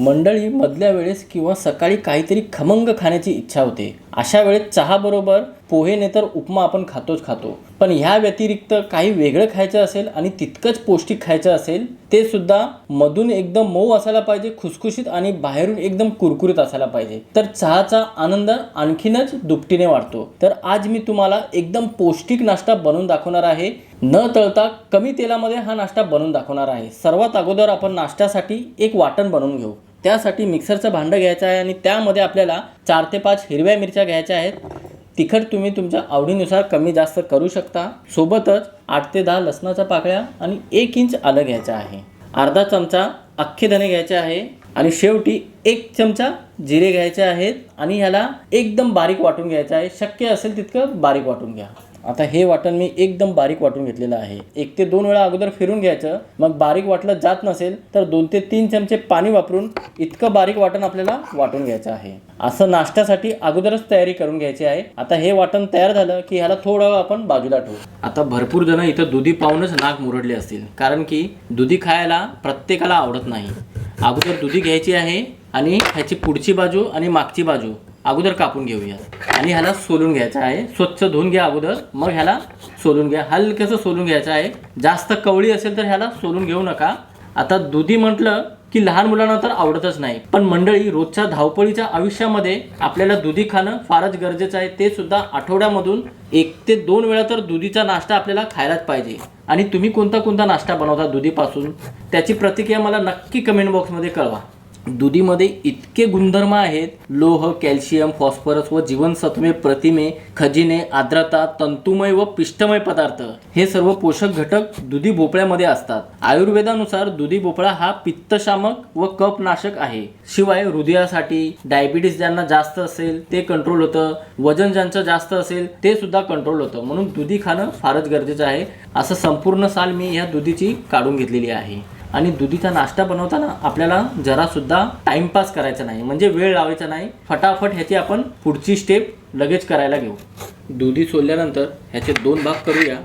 मंडळी मधल्या वेळेस किंवा सकाळी काहीतरी खमंग खाण्याची इच्छा होते. अशा वेळेस चहाबरोबर पोहे तर उपमा आपण खातोच खातो. पण ह्या व्यतिरिक्त काही वेगळं खायचं असेल आणि तितकंच पौष्टिक खायचं असेल ते सुद्धा मधून एकदम मऊ असायला पाहिजे खुसखुशीत आणि बाहेरून एकदम कुरकुरीत असायला पाहिजे. तर चहाचा आनंद आणखीनच दुपटीने वाढतो. तर आज मी तुम्हाला एकदम पौष्टिक नाश्ता बनवून दाखवणार आहे. न तळता कमी तेलामध्ये हा नाश्ता बनवून दाखवणार आहे. सर्वात अगोदर आपण नाश्त्यासाठी एक वाटण बनवून घेऊ. त्यासाठी मिक्सरचं भांडं घ्यायचं आहे आणि त्यामध्ये आपल्याला चार ते पाच हिरव्या मिरच्या घ्यायच्या आहेत. तिखट तुम्ही तुमच्या आवडीनुसार कमी जास्त करू शकता. सोबतच आठ ते दहा लसणाच्या पाकळ्या आणि एक इंच आलं घ्यायचं आहे. अर्धा चमचा अख्खे धने घ्यायचे आहे आणि शेवटी एक चमचा जिरे घ्यायचे आहेत आणि ह्याला एकदम बारीक वाटून घ्यायचं आहे. शक्य असेल तितकं बारीक वाटून घ्या. आता हे वाटण मी एकदम बारीक वाटून घेतलेलं आहे. एक ते दोन वेळा अगोदर फिरून घ्यायचं मग बारीक वाटलं जात नसेल तर दोन ते तीन चमचे पाणी वापरून इतकं बारीक वाटण आपल्याला वाटून घ्यायचं आहे. असं नाश्त्यासाठी अगोदरच तयारी करून घ्यायची आहे. आता हे वाटण तयार झालं की ह्याला थोडं आपण बाजूला ठेवू. आता भरपूर जण इथं दुधी पाहूनच नाक मुरडले असतील कारण की दुधी खायला प्रत्येकाला आवडत नाही. अगोदर दुधी घ्यायची आहे आणि ह्याची पुढची बाजू आणि मागची बाजू. अगोदर कापून घेऊया. आणि ह्याला सोलून घ्यायचं आहे. स्वच्छ धुवून घ्या अगोदर. मग ह्याला सोलून घ्या. हलकंसं सोलून घ्यायचं आहे. जास्त कवळी असेल तर ह्याला सोलून घेऊ नका. आता दुधी म्हटलं की लहान मुलांना तर आवडतच नाही. पण मंडळी रोजच्या धावपळीच्या आयुष्यामध्ये आपल्याला दुधी खाणं फारच गरजेचं आहे. ते सुद्धा आठवड्यामधून एक ते दोन वेळा तर दुधीचा नाश्ता आपल्याला खायलाच पाहिजे. आणि तुम्ही कोणता कोणता नाश्ता बनवता दुधीपासून? त्याची प्रतिक्रिया मला नक्की कमेंट बॉक्समध्ये कळवा. दुधीमध्ये इतके गुणधर्म आहेत. लोह कॅल्शियम फॉस्फरस व जीवनसत्वे प्रतिमे खजिने आर्द्रता तंतुमय व पिष्टमय पदार्थ हे सर्व पोषक घटक दुधी भोपळ्यामध्ये असतात. आयुर्वेदानुसार दुधी भोपळा हा पित्तशामक व कपनाशक आहे. शिवाय हृदयासाठी डायबिटीस ज्यांना जास्त असेल ते कंट्रोल होतं. वजन ज्यांचं जास्त असेल ते सुद्धा कंट्रोल होतं. म्हणून दुधी खाणं फारच गरजेचं आहे. असं संपूर्ण साल मी ह्या दुधीची काढून घेतलेली आहे. आणि दुधीचा नाश्ता बनवताना आपल्याला जरासुद्धा टाइमपास करायचा नाही. म्हणजे वेळ लावायचा नाही. फटाफट ह्याची आपण पुढची स्टेप लगेच करायला घेऊ. दुधी सोलल्यानंतर ह्याचे दोन भाग करूया.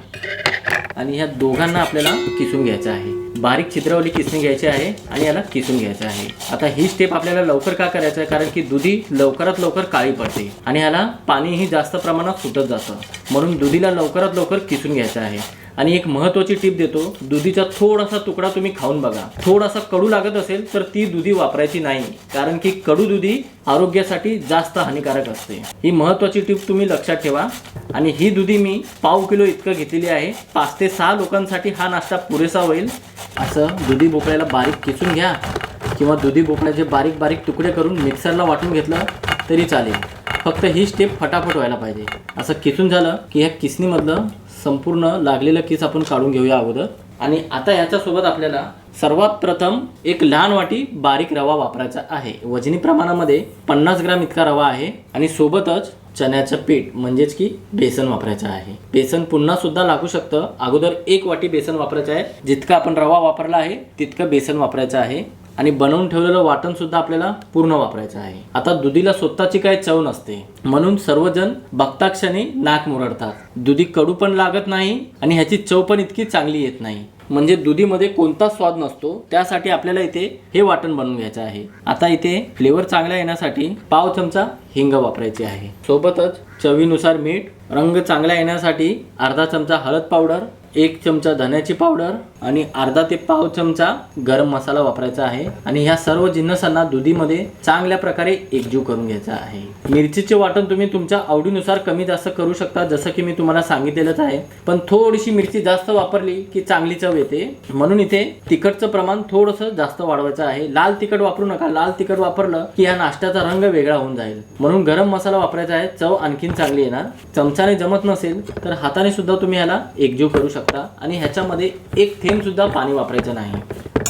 आणि ह्या दोघांना आपल्याला किसून घ्यायचं आहे. बारीक छिद्रावली किसून घ्यायची आहे आणि याला किसून घ्यायचं आहे. आता ही स्टेप आपल्याला लवकर का करायचं आहे? कारण की दुधी लवकरात लवकर काळी पडते. आणि ह्याला पाणीही जास्त प्रमाणात सुटत जातं. म्हणून दुधीला लवकरात लवकर किसून घ्यायचं आहे. आणि एक महत्त्वाची टीप देतो दुधीचा थोडासा तुकडा तुम्ही खाऊन बघा. थोडासा कडू लागत असेल तर ती दुधी वापरायची नाही कारण की कडू दुधी आरोग्यासाठी जास्त हानिकारक असते. ही महत्त्वाची टीप तुम्ही लक्षात ठेवा. आणि ही दुधी मी पाव किलो इतकं घेतलेली आहे. पाच ते सहा लोकांसाठी हा नाश्ता पुरेसा होईल. असं दुधी भोपळ्याला बारीक किसून घ्या. किंवा दुधी भोपळ्याचे बारीक बारीक तुकडे करून मिक्सरला वाटून घेतलं तरी चालेल. फक्त ही स्टेप फटाफट व्हायला पाहिजे. असं किसून झालं की ह्या किसणीमधलं संपूर्ण लागलेलं केस आपण काढून घेऊया अगोदर. आणि आता याच्यासोबत आपल्याला सर्वात प्रथम एक लहान वाटी बारीक रवा वापरायचा आहे. वजनी प्रमाणामध्ये पन्नास ग्राम इतका रवा आहे आणि सोबतच चण्याचं पीठ म्हणजेच की बेसन वापरायचं आहे. बेसन पुन्हा सुद्धा लागू शकतं. अगोदर एक वाटी बेसन वापरायचं आहे. जितका आपण रवा वापरला आहे तितकं बेसन वापरायचं आहे. आणि बनवून ठेवलेलं वाटण सुद्धा आपल्याला पूर्ण वापरायचं आहे. आता दुधीला स्वतःची काही चव नसते. म्हणून सर्वजण बघता क्षणी नाक मुरडतात. दुधी कडू पण लागत नाही आणि ह्याची चव पण इतकी चांगली येत नाही. म्हणजे दुधीमध्ये कोणताच स्वाद नसतो त्यासाठी आपल्याला इथे हे वाटण बनवून घ्यायचं आहे. आता इथे फ्लेवर चांगला येण्यासाठी पाव चमचा हिंग वापरायची आहे. सोबतच चवीनुसार मीठ रंग चांगला येण्यासाठी अर्धा चमचा हळद पावडर एक चमचा धन्याची पावडर आणि अर्धा ते पाव चमचा गरम मसाला वापरायचा आहे. आणि ह्या सर्व जिन्नसांना दुधीमध्ये चांगल्या प्रकारे एकजीव करून घ्यायचा आहे. मिरचीचे वाटण तुम्ही तुमच्या आवडीनुसार कमी जास्त करू शकता जसं की मी तुम्हाला सांगितलेलंच आहे. पण थोडीशी मिरची जास्त वापरली की चांगली चव येते. म्हणून इथे तिखटचं प्रमाण थोडंसं जास्त वाढवायचं आहे. लाल तिखट वापरू नका. लाल तिखट वापरलं की ह्या नाश्त्याचा रंग वेगळा होऊन जाईल. म्हणून गरम मसाला वापरायचा आहे. चव आणखीन चांगली येणार चमचाने जमत नसेल तर हाताने सुद्धा तुम्ही ह्याला एकजीव करू शकता आणि ह्याच्यामध्ये एक थेंब सुद्धा पाणी वापरायचं नाही.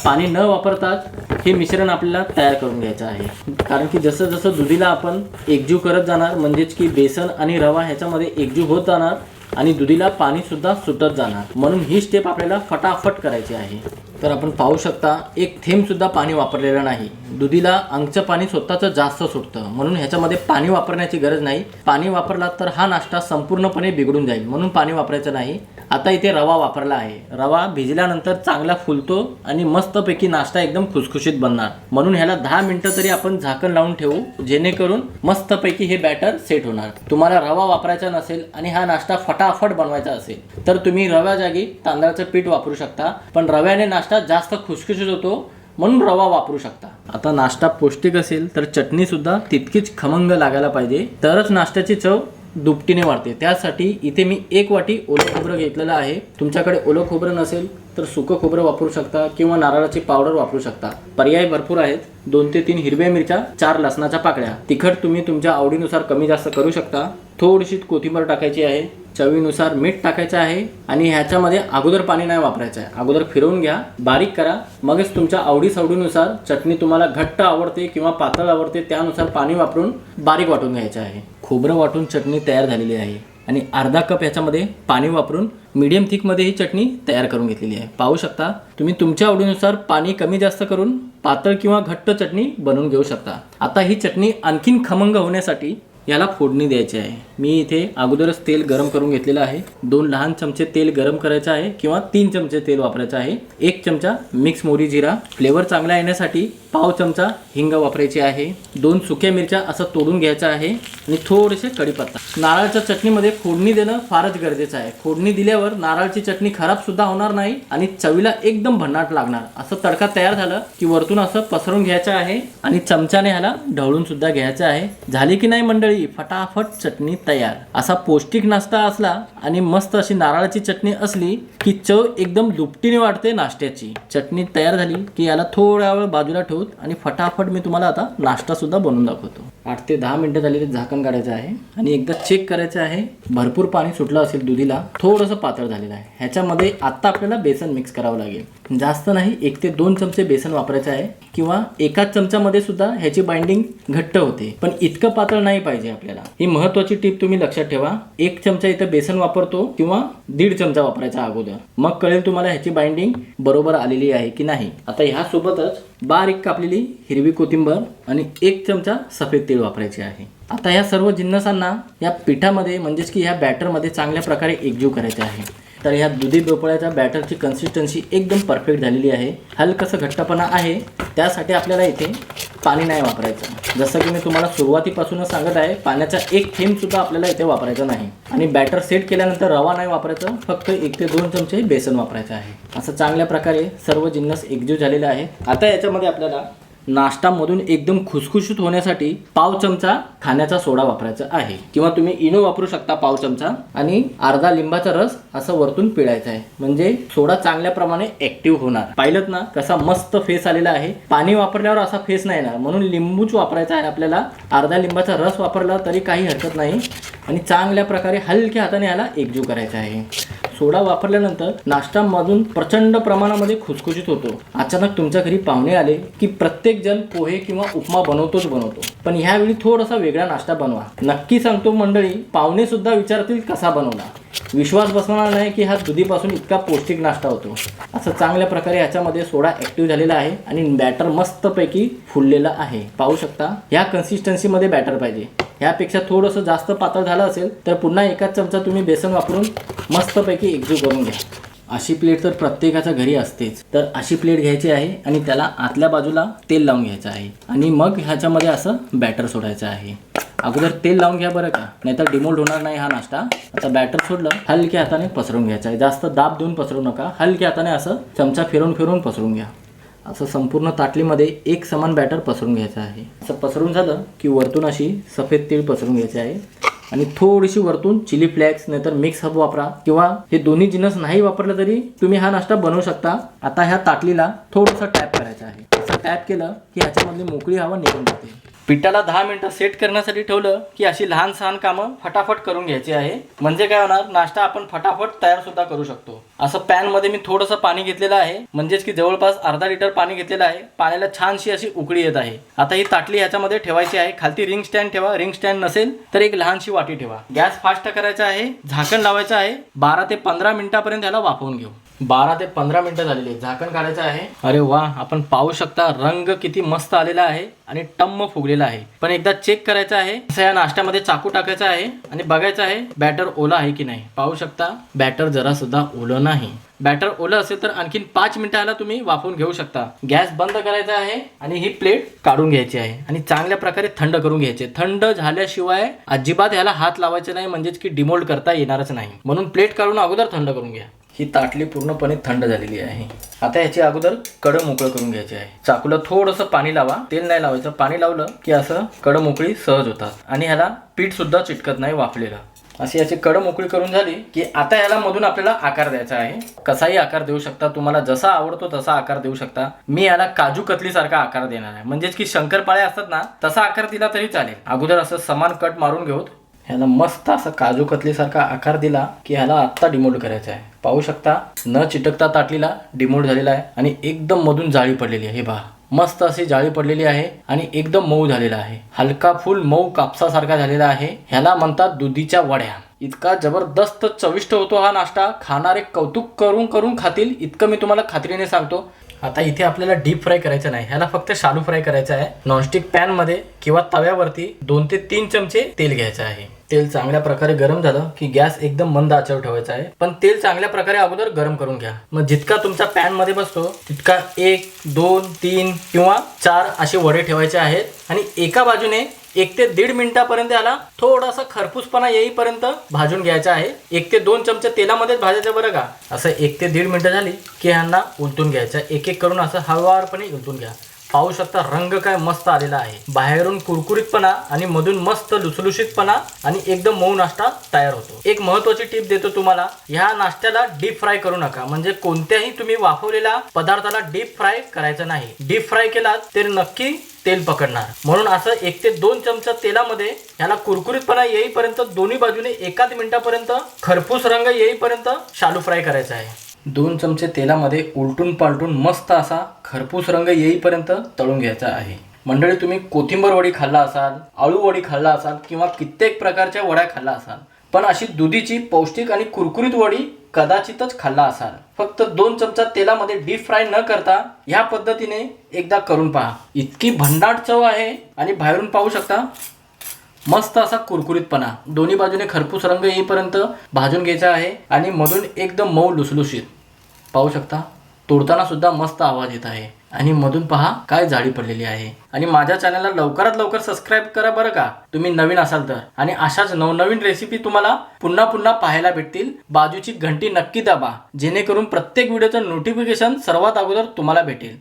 पाणी न वापरताच हे मिश्रण आपल्याला तयार करून घ्यायचं आहे. कारण की जसं जसं दुधीला आपण एकजीव करत जाणार म्हणजेच की बेसन आणि रवा ह्याच्यामध्ये एकजीव होत जाणार आणि दुधीला पाणी सुद्धा सुटत जाणार. म्हणून ही स्टेप आपल्याला फटाफट करायची आहे. तर आपण पाहू शकता एक थेंब सुद्धा पाणी वापरलेलं नाही. दुधीला अंगचं पाणी स्वतःचं जास्त सुटतं. म्हणून ह्याच्यामध्ये पाणी वापरण्याची गरज नाही. पाणी वापरला तर हा नाश्ता संपूर्णपणे बिघडून जाईल. म्हणून पाणी वापरायचं नाही. आता इथे रवा वापरला आहे. रवा भिजल्यानंतर चांगला फुलतो आणि मस्तपैकी नाश्ता एकदम खुसखुशीत बनणार. म्हणून ह्याला दहा मिनिटं तरी आपण झाकण लावून ठेवू जेणेकरून मस्तपैकी हे बॅटर सेट होणार. तुम्हाला रवा वापरायचा नसेल आणि हा नाश्ता फटाफट बनवायचा असेल तर तुम्ही रव्या जागी तांदळाचं पीठ वापरू शकता पण रव्याने नाश्ता जास्त खुसखुशीत होतो म्हणून रवा वापरू शकता. आता नाश्ता पौष्टिक असेल तर चटणी सुद्धा तितकीच खमंग लागायला पाहिजे. तरच नाश्त्याची चव दुपटीने वाढते त्यासाठी इथे मी एक वाटी ओलं खोबरं घेतलेलं आहे. तुमच्याकडे ओलं खोबरं नसेल तर सुकं खोबरं वापरू शकता किंवा नारळाची पावडर वापरू शकता. पर्याय भरपूर आहेत. दोन ते तीन हिरव्या मिरच्या चार लसणाच्या पाकळ्या. तिखट तुम्ही तुमच्या आवडीनुसार कमी जास्त करू शकता. थोडीशी कोथिंबीर टाकायची आहे. चवीनुसार मीठ टाकायचं आहे आणि ह्याच्यामध्ये अगोदर पाणी नाही वापरायचं आहे. अगोदर फिरवून घ्या बारीक करा. मगच तुमच्या आवडीसवडीनुसार चटणी तुम्हाला घट्ट आवडते किंवा पातळ आवडते त्यानुसार पाणी वापरून बारीक वाटून घ्यायचं आहे. खोबरं वाटून चटणी तयार झालेली आहे आणि अर्धा कप ह्याच्यामध्ये पाणी वापरून मीडियम थिकमध्ये ही चटणी तयार करून घेतलेली आहे. पाहू शकता तुम्ही तुमच्या आवडीनुसार पाणी कमी जास्त करून पातळ किंवा घट्ट चटणी बनवून घेऊ शकता. आता ही चटणी आणखीन खमंग होण्यासाठी याला फोडणी द्यायची आहे. मी इथे अगोदरच तेल गरम करून घेतलेलं आहे. दोन लहान चमचे तेल गरम करायचं आहे किंवा तीन चमचे तेल वापरायचं आहे. एक चमचा मिक्स मोरी जिरा. फ्लेवर चांगला येण्यासाठी पाव चमचा हिंग वापरायची आहे. दोन सुक्या मिरच्या असं तोडून घ्यायचं आहे आणि थोडेसे कढीपत्ता. नारळाच्या चटणीमध्ये फोडणी देणं फारच गरजेचं आहे. फोडणी दिल्यावर नारळाची चटणी खराब सुद्धा होणार नाही आणि चवीला एकदम भन्नाट लागणार. असं तडका तयार झालं की वरतून असं पसरून घ्यायचं आहे आणि चमच्याने ह्याला ढवळून सुद्धा घ्यायचं आहे. झाली की नाही मंडळी? फटाफट चटणी तयार. असा पौष्टिक नाश्ता असला आणि मस्त अशी नारळाची चटणी असली की चव एकदम दुपटीने वाटते नाश्त्याची. चटणी तयार झाली की याला थोड्या वेळ बाजूला ठेवूत आणि फटाफट मी तुम्हाला आता नाश्ता सुद्धा बनवून दाखवतो. आठ ते दहा मिनटं झाली ते झाकण काढायचं आहे. आणि एकदा चेक करायचं आहे. भरपूर पाणी सुटलं असेल दुधीला थोडंसं पातळ झालेलं आहे. ह्याच्यामध्ये आत्ता आपल्याला बेसन मिक्स करावं लागेल. जास्त नाही एक ते दोन चमचे बेसन वापरायचं आहे. किंवा एकाच चमच्यामध्ये सुद्धा ह्याची बाइंडिंग घट्ट होते. पण इतकं पातळ नाही पाहिजे आपल्याला. ही महत्वाची टीप तुम्ही लक्षात ठेवा. एक चमचा इथं बेसन वापरतो किंवा दीड चमचा वापरायचा अगोदर. मग कळेल तुम्हाला ह्याची बाइंडिंग बरोबर आलेली आहे की नाही. आता ह्यासोबतच बारीक कापलेली हिरवी कोथिंबर आणि एक चमचा सफेद तेल वापरायचे आहे. आता या सर्व जिन्नसांना या पिठामध्ये म्हणजेच की ह्या बॅटरमध्ये चांगल्या प्रकारे एकजीव करायचे आहे. तर ह्या दुधी भोपळ्याच्या बॅटरची कन्सिस्टन्सी एकदम परफेक्ट झालेली आहे. हलकसं घट्टपणा आहे. त्यासाठी आपल्याला इथे पाणी नाही वापरायचं. जसं की मी तुम्हाला सुरुवातीपासूनच सांगत आहे पाण्याचा एक थेंबसुद्धा आपल्याला इथे वापरायचा नाही. आणि बॅटर सेट केल्यानंतर रवा नाही वापरायचं फक्त एक ते दोन चमचे बेसन वापरायचं आहे. असं चांगल्या प्रकारे सर्व जिन्नस एकजीव झालेला आहे. आता याच्यामध्ये आपल्याला नाश्तामधून एकदम खुसखुशीत होण्यासाठी पाव चमचा खाण्याचा सोडा वापरायचा आहे. किंवा तुम्ही इनो वापरू शकता पाव चमचा. आणि अर्धा लिंबाचा रस असं वरतून पिळायचा आहे. म्हणजे सोडा चांगल्या प्रमाणे ऍक्टिव्ह होणार. पाहिलं ना कसा मस्त फेस आलेला आहे. पाणी वापरल्यावर असा फेस नाही येणार. म्हणून लिंबूच वापरायचा आहे. आपल्याला अर्धा लिंबाचा रस वापरला तरी काही हरकत नाही. आणि चांगल्या प्रकारे हलक्या हाताने याला एकजीव करायचा आहे. सोडा वापरल्यानंतर नाश्तामधून प्रचंड प्रमाणामध्ये खुसखुशीत होतो. अचानक तुमच्या घरी पाहुणे आले की प्रत्येक जण पोहे किंवा उपमा बनवतोच बनवतो. पण ह्यावेळी थोडासा वेगळा नाश्ता बनवा. नक्की सांगतो मंडळी पाहुणे सुद्धा विचारतील कसा बनवला. विश्वास बसवणार नाही की हा दुधीपासून इतका पौष्टिक नाश्ता होतो. असं चांगल्या प्रकारे ह्याच्यामध्ये सोडा ऍक्टिव्ह झालेला आहे आणि बॅटर मस्तपैकी फुललेला आहे. पाहू शकता ह्या कन्सिस्टन्सीमध्ये बॅटर पाहिजे. ह्यापेक्षा थोडंसं जास्त पातळ झालं असेल तर पुन्हा एकाच चमचा तुम्ही बेसन वापरून मस्तपैकी एकजू करून घ्या. अशी प्लेट तर प्रत्येकाच्या घरी असतेच. तर अशी प्लेट घ्यायची आहे आणि त्याला आतल्या बाजूला तेल लावून घ्यायचं आहे. आणि मग ह्याच्यामध्ये असं बॅटर सोडायचं आहे. अगोदर तेल लावून घ्या बरं का. नाहीतर डिमोल्ड होणार नाही हा नाश्ता. आता बॅटर सोडलं हलक्या हाताने पसरून घ्यायचं आहे. जास्त दाब देऊन पसरू नका. हलक्या हाताने असं चमचा फिरून फिरून पसरून घ्या. असं संपूर्ण ताटलीमध्ये एक समान बॅटर पसरून घ्यायचं आहे. असं पसरून झालं की वरतून अशी सफेद तीळ पसरून घ्यायची आहे. आणि थोडीशी वरतून चिली फ्लेक्स नाहीतर मिक्स हब वापरा. किंवा हे दोन्ही जिनस नाही वापरलं तरी तुम्ही हा नाश्ता बनवू शकता. आता ह्या ताटलीला थोडंसं टॅप करायचं आहे. असं टॅप केलं की ह्याच्यामधली मोकळी हवा निघून जाते. पिठाला दहा मिनिटं सेट करण्यासाठी ठेवलं की अशी लहान सहान कामं फटाफट करून घ्यायची आहे. म्हणजे काय होणार? नाश्ता आपण फटाफट तयार सुद्धा करू शकतो. असं पॅनमध्ये मी थोडंसं पाणी घेतलेलं आहे. म्हणजेच की जवळपास अर्धा लिटर पाणी घेतलेलं आहे. पाण्याला छानशी अशी उकळी येत आहे. आता ही ताटली ह्याच्यामध्ये ठेवायची आहे. खालती रिंग स्टँड ठेवा. रिंग स्टँड नसेल तर एक लहानशी वाटी ठेवा. गॅस फास्ट करायचा आहे झाकण लावायचं आहे बारा ते पंधरा मिनिटापर्यंत याला वाफवून घेऊ. बारा ते पंधरा मिनिटं झालेली आहे झाकण काढायचं आहे. अरे वा आपण पाहू शकता रंग किती मस्त आलेला आहे आणि टम्म फुगलेला आहे. पण एकदा चेक करायचं आहे. असं या नाश्त्यामध्ये चाकू टाकायचा आहे आणि बघायचं आहे बॅटर ओला आहे की नाही. पाहू शकता बॅटर जरा सुद्धा ओलं नाही. बॅटर ओलं असेल तर आणखीन पाच मिनिटाला तुम्ही वाफवून घेऊ शकता. गॅस बंद करायचा आहे आणि ही प्लेट काढून घ्यायची आहे. आणि चांगल्या प्रकारे थंड करून घ्यायचे थंड झाल्याशिवाय अजिबात ह्याला हात लावायचे नाही म्हणजेच की डिमोल्ड करता येणारच नाही. म्हणून प्लेट काढून अगोदर थंड करून घ्या. ही ताटली पूर्णपणे थंड झालेली आहे. आता याची अगोदर कडं मोकळं करून घ्यायची आहे. चाकूला थोडंसं पाणी लावा. तेल नाही लावायचं. पाणी लावलं की असं कडं मोकळी सहज होतात. आणि ह्याला पीठ सुद्धा चिटकत नाही वाफलेलं. अशी याची कडं मोकळी करून झाली की आता याला मधून आपल्याला आकार द्यायचा आहे. कसाही आकार देऊ शकता. तुम्हाला जसा आवडतो तसा आकार देऊ शकता. मी याला काजू कतलीसारखा आकार देणार आहे. म्हणजेच की शंकरपाळे असतात ना तसा आकार दिला तरी चालेल. अगोदर असं समान कट मारून घेऊत ह्याला मस्त असं काजू कतलीसारखा आकार दिला की ह्याला आत्ता डिमोल्ड करायचा आहे. पाहू शकता न चिटकता ताटलीला डिमोड झालेला आहे आणि एकदम मधून जाळी पडलेली आहे. हे पहा मस्त अशी जाळी पडलेली आहे आणि एकदम मऊ झालेला आहे. हलका फुल मऊ कापसासारखा झालेला आहे. ह्याला म्हणतात दुधीच्या वड्या. इतका जबरदस्त चविष्ट होतो हा नाश्ता. खाणारे कौतुक करून करून खातील इतकं मी तुम्हाला खात्रीने सांगतो. आता इथे आपल्याला डीप फ्राय करायचं नाही. ह्याला फक्त शालू फ्राय करायचं आहे. नॉनस्टिक पॅनमध्ये किंवा तव्यावरती दोन ते तीन चमचे तेल घ्यायचं आहे. तेल चांगल्या प्रकारे गरम झालं की गॅस एकदम मंद आचेवर ठेवायचा आहे. पण तेल चांगल्या प्रकारे अगोदर गरम करून घ्या. मग जितका तुमचा पॅनमध्ये बसतो तितका एक दोन तीन किंवा चार असे वडे ठेवायचे आहेत. आणि एका बाजूने एक ते दीड मिनिटापर्यंत याला थोडासा खरपूसपणा येईपर्यंत भाजून घ्यायचा आहे. एक ते दोन चमचे तेलामध्येच भाजायचं बरं का? असं एक ते दीड मिनिटं झाली की ह्यांना उलटून घ्यायचं. एक एक करून असं हळूवारपणे उलटून घ्या. पाहू शकता रंग काय मस्त आलेला आहे. बाहेरून कुरकुरीतपणा आणि मधून मस्त लुसलुशीतपणा आणि एकदम मऊ नाश्ता तयार होतो. एक महत्वाची टिप देतो तुम्हाला ह्या नाश्त्याला डीप फ्राय करू नका. म्हणजे कोणत्याही तुम्ही वाफवलेल्या पदार्थाला डीप फ्राय करायचं नाही. डीप फ्राय केलात तर नक्की तेल पकडणार. म्हणून असं एक ते दोन चमचा तेलामध्ये याला कुरकुरीतपणा येईपर्यंत दोन्ही बाजूने एकाच मिनिटापर्यंत खरपूस रंग येईपर्यंत शालू फ्राय करायचा आहे. दोन चमचे तेलामध्ये उलटून पालटून मस्त असा खरपूस रंग येईपर्यंत तळून घ्यायचा आहे. मंडळी तुम्ही कोथिंबर वडी खाल्ला असाल आळू वडी खाल्ला असाल किंवा कित्येक प्रकारच्या वड्या खाल्ला असाल पण अशी दुधीची पौष्टिक आणि कुरकुरीत वडी कदाचितच खाल्ला असाल. फक्त दोन चमचा तेलामध्ये डीप फ्राय न करता ह्या पद्धतीने एकदा करून पहा. इतकी भन्नाट चव आहे आणि बाहेरून पाहू शकता मस्त असा कुरकुरीतपणा. दोन्ही बाजूने खरपूस रंग येईपर्यंत भाजून घ्यायचा आहे आणि मधून एकदम मऊ लुसलुशीत. पाहू शकता. तोडताना सुद्धा मस्त आवाज येत आहे. आणि मधून पहा काय जाळी पडलेली आहे. आणि माझ्या चॅनलला लवकरात लवकर सबस्क्राईब करा बरं का. तुम्ही नवीन असाल तर. आणि अशाच नवनवीन रेसिपी तुम्हाला पुन्हा पुन्हा पाहायला भेटतील. बाजूची घंटी नक्की दाबा. जेणेकरून प्रत्येक व्हिडिओचं नोटिफिकेशन सर्वात अगोदर तुम्हाला भेटेल.